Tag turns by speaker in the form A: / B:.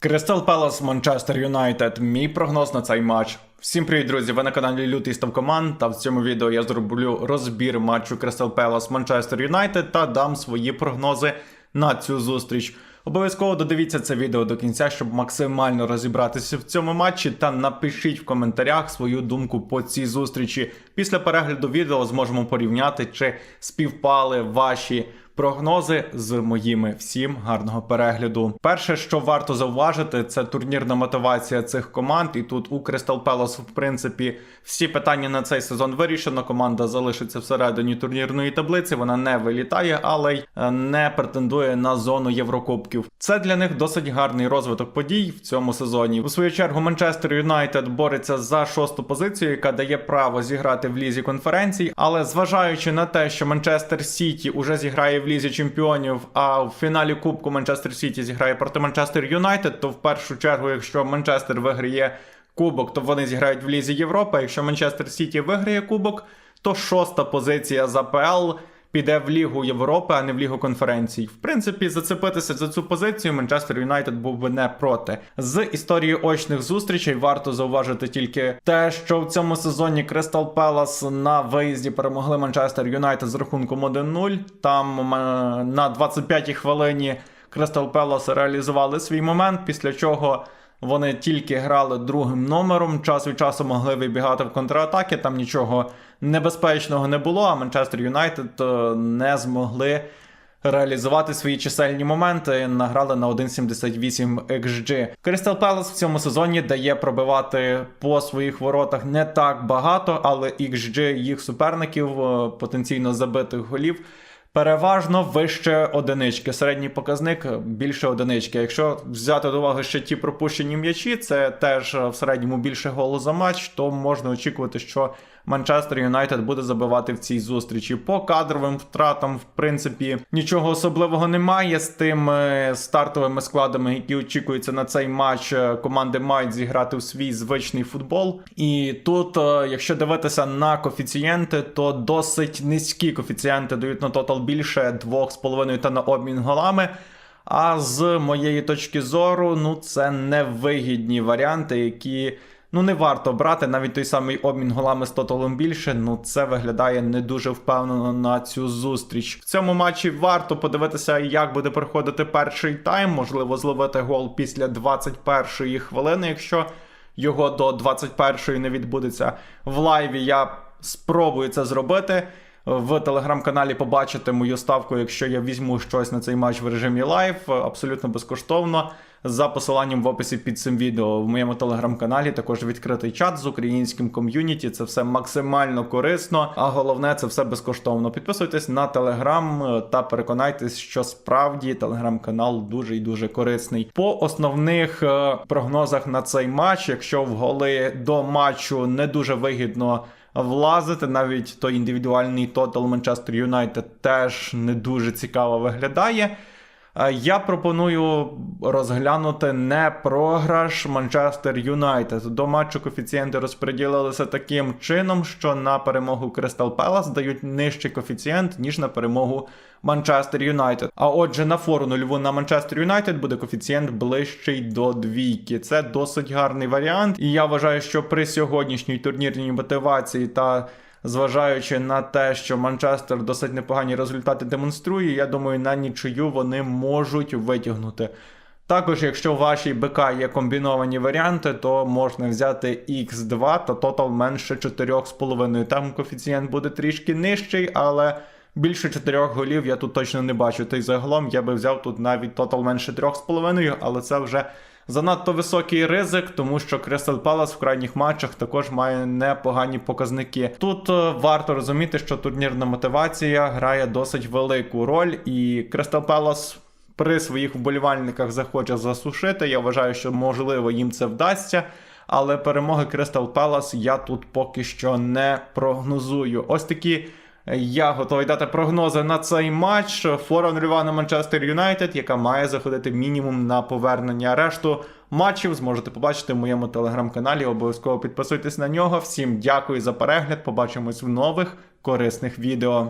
A: Кристал Пелас Манчестер Юнайтед. Мій прогноз на цей матч. Всім привіт, друзі! Ви на каналі Лютий Став Команд. Та в цьому відео я зроблю розбір матчу Кристал Пелас Манчестер Юнайтед та дам свої прогнози на цю зустріч. Обов'язково додивіться це відео до кінця, щоб максимально розібратися в цьому матчі. Та напишіть в коментарях свою думку по цій зустрічі. Після перегляду відео зможемо порівняти, чи співпали ваші прогнози з моїми. Всім гарного перегляду. Перше, що варто зауважити, це турнірна мотивація цих команд. І тут у Кристал Пелос, в принципі, всі питання на цей сезон вирішено. Команда залишиться всередині турнірної таблиці. Вона не вилітає, але й е, не претендує на зону Єврокубків. Це для них досить гарний розвиток подій в цьому сезоні. У свою чергу Манчестер Юнайтед бореться за шосту позицію, яка дає право зіграти в лізі конференцій. Але зважаючи на те, що Манчестер Сіті уже зіграє в лізі чемпіонів, а в фіналі Кубку Манчестер Сіті зіграє проти Манчестер Юнайтед, то в першу чергу, якщо Манчестер виграє кубок, то вони зіграють в лізі Європи. Якщо Манчестер Сіті виграє кубок, то шоста позиція за ПЛ піде в Лігу Європи, а не в Лігу конференцій. В принципі, зацепитися за цю позицію Манчестер Юнайтед був би не проти. З історії очних зустрічей варто зауважити тільки те, що в цьому сезоні Кристал Пелас на виїзді перемогли Манчестер Юнайтед з рахунком 1-0. Там на 25-й хвилині Кристал Пелас реалізували свій момент, після чого. Вони тільки грали другим номером, час від часу могли вибігати в контратаки, там нічого небезпечного не було, а Манчестер Юнайтед е, не змогли реалізувати свої чисельні моменти, награли на 1,78 XG. Кристал Пелас в цьому сезоні дає пробивати по своїх воротах не так багато, але XG їх суперників, е, потенційно забитих голів. Переважно вище одинички. Середній показник більше одинички. Якщо взяти до уваги ще ті пропущені м'ячі, це теж в середньому більше голу за матч, то можна очікувати, що Манчестер Юнайтед буде забивати в цій зустрічі. По кадровим втратам, в принципі, нічого особливого немає з тими стартовими складами, які очікуються на цей матч. е, Команди мають зіграти у свій звичний футбол. І тут, е, якщо дивитися на коефіцієнти, то досить низькі коефіцієнти дають на тотал більше 2,5 та на обмін голами. А з моєї точки зору, ну це невигідні варіанти, які ну не варто брати. Навіть той самий обмін голами з тоталом більше. Ну це виглядає не дуже впевнено на цю зустріч. В цьому матчі варто подивитися, як буде проходити перший тайм. Можливо, зловити гол після 21-ї хвилини, якщо його до 21-ї не відбудеться в лайві. Я спробую це зробити. В телеграм-каналі побачите мою ставку, якщо я візьму щось на цей матч в режимі лайв, абсолютно безкоштовно. За посиланням в описі під цим відео в моєму телеграм-каналі також відкритий чат з українським ком'юніті. Це все максимально корисно, а головне це все безкоштовно. Підписуйтесь на телеграм е, та переконайтесь, що справді телеграм-канал дуже і дуже корисний. По основних е, прогнозах на цей матч, якщо в голи до матчу не дуже вигідно влазити. Навіть той індивідуальний тотал Манчестер Юнайтед теж не дуже цікаво виглядає. Е, Я пропоную розглянути не програш Манчестер Юнайтед. До матчу коефіцієнти розподілилися таким чином, що на перемогу Кристал Пелас дають нижчий коефіцієнт, ніж на перемогу Манчестер Юнайтед. А отже, на формулю на Манчестер Юнайтед буде коефіцієнт ближчий до двійки. Це досить гарний варіант. І я вважаю, що при сьогоднішній турнірній мотивації та Зважаючи на те, що Манчестер досить непогані результати демонструє, я думаю, на нічию вони можуть витягнути. Також, якщо в вашій БК є комбіновані варіанти, то можна взяти X2 та тотал менше 4,5. Там коефіцієнт буде трішки нижчий, але більше 4 голів я тут точно не бачу. Та й загалом я би взяв тут навіть тотал менше 3,5, але це вже занадто високий ризик, тому що Кристал Палас в крайніх матчах також має непогані показники. Тут е, варто розуміти, що турнірна мотивація грає досить велику роль, і Кристал Палас при своїх вболівальниках захоче засушити. Я вважаю, що можливо їм це вдасться. Але перемоги Кристал Палас я тут поки що не прогнозую. Ось такі я готовий дати прогнози на цей матч. Фора нульова Манчестер Юнайтед, яка має заходити мінімум на повернення. Решту матчів зможете побачити в моєму телеграм-каналі. Обов'язково підписуйтесь на нього. Всім дякую за перегляд. Побачимось в нових корисних відео.